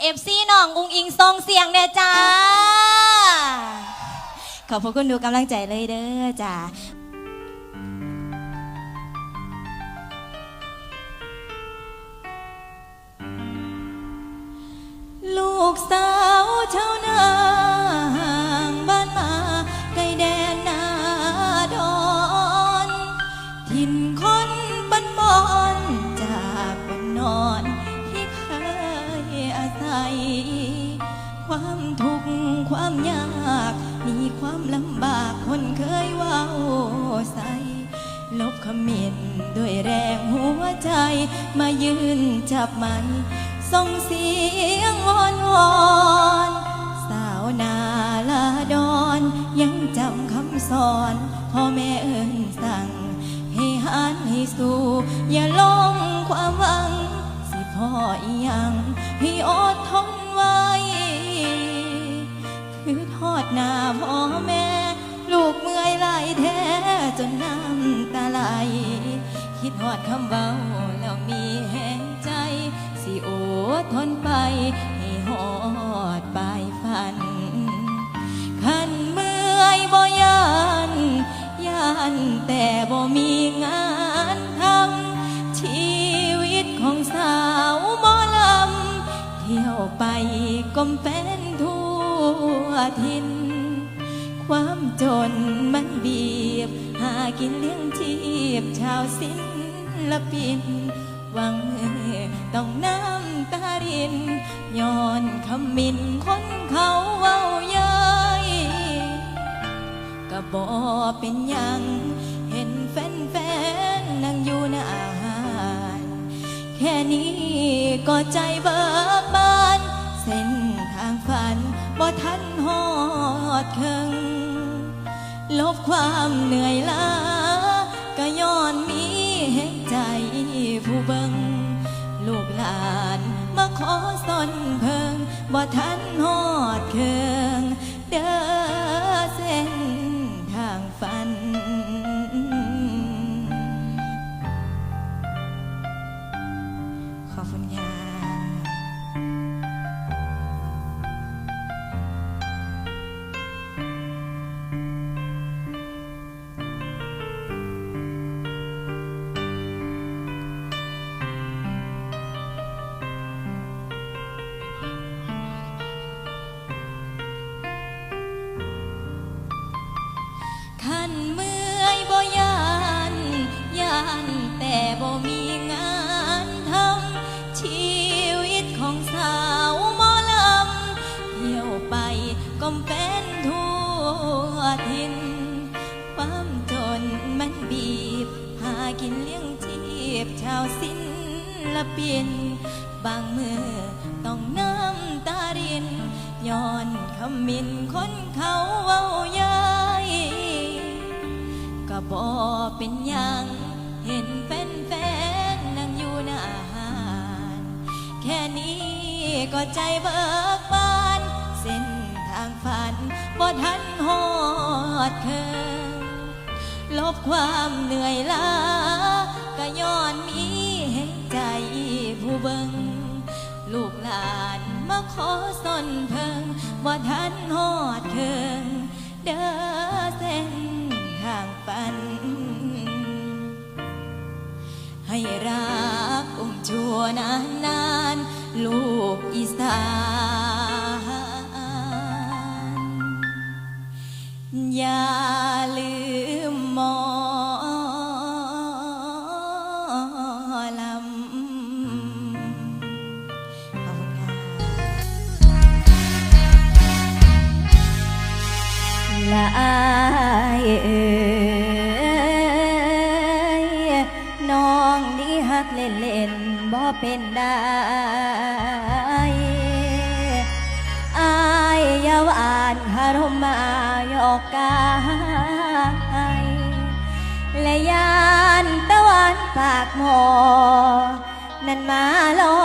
เอฟซีน้องอุงอิงทรงเสียงเด้อจ้า ขอบพระคุณดูกำลังใจเลยเด้อจ้าลูกสาวชาวนา ลบคำมินด้วยแรงหัวใจมายืนจับมัน ส่งเสียงวอนวอนสาวนาลาดอนยังจำคำสอนพ่อแม่เอิญสั่ง ให้หันให้สู้ อย่าลงความหวัง สิพ่ออียังให้อดทนไว้คือทอดหน้าพ่อแม่ ลูกเมื่อยไหลายแท้จนน้า คิดหอดคำเบาแล้วมีแหงใจ สิโอทนไป ให้หอดปลายฝัน ขันเมื่อยบ่ยันยันแต่บ่มีงานทำชีวิตของสาวหมอลำ เที่ยวไปก้มเป็นทั่วทิน ความจนมันบี บ หากินเลี้ยงชีพชาวศิลปิน หวังต้องน้ำตารินย้อนคำมินคนเขาเว้าเย้ยก็บอเป็นยังเห็นแฟนๆนั่งอยู่หน้าอาหารแค่นี้ก็ใจเบิกบาน เส้นทางฝันบ่ทันหอดเคิง ลบความเหนื่อยล้าก็ย้อนมีแห่งใจผู้เบิงลูกหลานมาขอสนเพิงบ่ทันหอดเคืองเด้อ บางมือต้องน้ำตารินย้อนคำมินคนเขาเว้าย้ยก็บอเป็นยังเห็นแฟนๆนั่งอยู่หน้าหารแค่นี้ก็ใจเบิกบาน เส้นทางฝันบ่ทันหอดเคิงลบความเหนื่อยล้าานมาขอสนเพิงบ่ทันหอดเคิงเด้อเส้นทางฝัน ให้รักอุ้มชัวนานนานลูกอีสาน อายเอ่ยน้องนี่ฮักเล่นเล่นบ่เป็นได้อายยาวอ่านคารมมายอกกายและยานตะวันปากหมอ นั่นมาลอ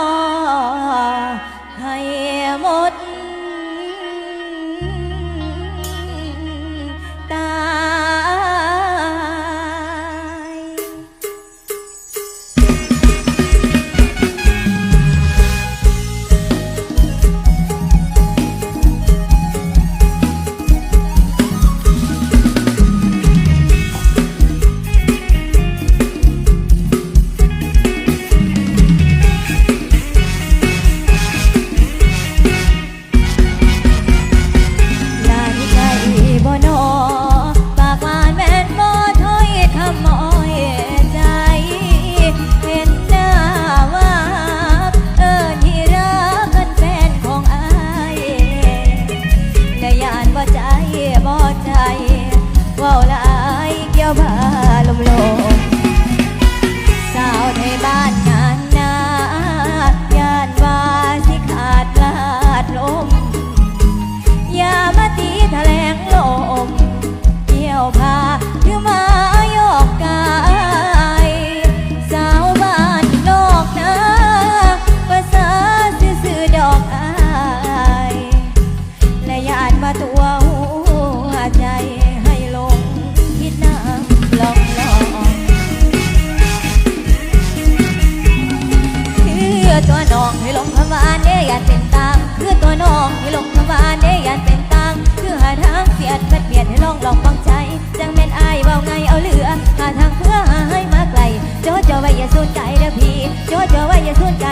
ตัวน้องให้ลงคำว่าเนยานเป็นตังคือตัวน้องให้ลงคำว่าเนยานเป็นตังคือหาทางเสียดเบียดให้ลองลองฟังใจจังแม่นอายเบาไงเอาเหลือหาทางเพื่อหาให้มาไกลโจโจ้ไว้อย่าสูญใจเด้อพี่โจโจ้ไว้อย่าสูญใจ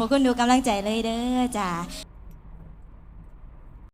พระคุณดูกำลังใจเลยเด้อจ้า